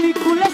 আমার